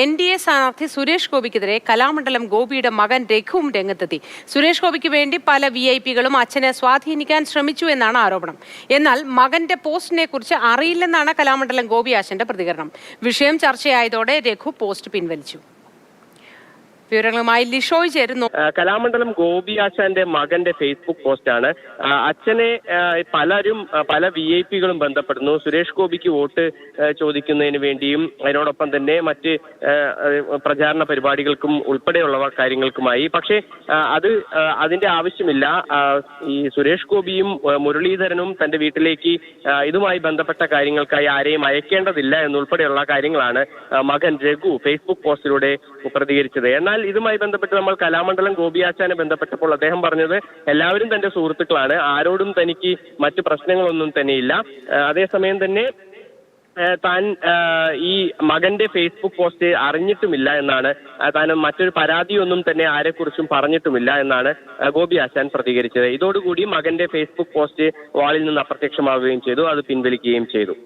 N D A സ്ഥാനാർത്ഥി സുരേഷ് ഗോപിക്കെതിരെ കലാമണ്ഡലം ഗോപിയുടെ മകൻ രഘുവും രംഗത്തെത്തി. സുരേഷ് ഗോപിക്ക് വേണ്ടി പല വി ഐ പികളും അച്ഛനെ സ്വാധീനിക്കാൻ ശ്രമിച്ചു എന്നാണ് ആരോപണം. എന്നാൽ മകന്റെ പോസ്റ്റിനെ കുറിച്ച് അറിയില്ലെന്നാണ് കലാമണ്ഡലം ഗോപി ആശന്റെ പ്രതികരണം. വിഷയം ചർച്ചയായതോടെ രഘു പോസ്റ്റ് പിൻവലിച്ചു. വിവരങ്ങളുമായി ലിഷോയ് ചേരുന്നു. കലാമണ്ഡലം ഗോപി ആശാന്റെ മകന്റെ ഫേസ്ബുക്ക് പോസ്റ്റാണ്. അച്ഛനെ പലരും പല വി ഐ പികളും ബന്ധപ്പെടുന്നു. സുരേഷ് ഗോപിക്ക് വോട്ട് ചോദിക്കുന്നതിന് വേണ്ടിയും അതിനോടൊപ്പം തന്നെ മറ്റ് പ്രചാരണ പരിപാടികൾക്കും ഉൾപ്പെടെയുള്ള കാര്യങ്ങൾക്കുമായി. പക്ഷേ അത് അതിന്റെ ആവശ്യമില്ല. ഈ സുരേഷ് ഗോപിയും മുരളീധരനും തന്റെ വീട്ടിലേക്ക് ഇതുമായി ബന്ധപ്പെട്ട കാര്യങ്ങൾക്കായി ആരെയും അയക്കേണ്ടതില്ല എന്നുൾപ്പെടെയുള്ള കാര്യങ്ങളാണ് മകൻ രഘു ഫേസ്ബുക്ക് പോസ്റ്റിലൂടെ പ്രതികരിച്ചത്. എന്നാൽ ഇതുമായി ബന്ധപ്പെട്ട് നമ്മൾ കലാമണ്ഡലം ഗോപിയാച്ചാനെ ബന്ധപ്പെട്ടപ്പോൾ അദ്ദേഹം പറഞ്ഞത് എല്ലാവരും തന്റെ സുഹൃത്തുക്കളാണ്. ആരോടും തനിക്ക് മറ്റു പ്രശ്നങ്ങളൊന്നും തന്നെയില്ല. അതേസമയം തന്നെ താൻ ഈ മകന്റെ ഫേസ്ബുക്ക് പോസ്റ്റ് അറിഞ്ഞിട്ടുമില്ല എന്നാണ്. താൻ മറ്റൊരു പരാതിയൊന്നും തന്നെ ആരെക്കുറിച്ചും പറഞ്ഞിട്ടുമില്ല എന്നാണ് ഗോപി ആശാൻ പ്രതികരിച്ചത്. ഇതോടുകൂടി മകന്റെ ഫേസ്ബുക്ക് പോസ്റ്റ് വാളിൽ നിന്ന് അപ്രത്യക്ഷമാവുകയും ചെയ്തു. അത് പിൻവലിക്കുകയും ചെയ്തു.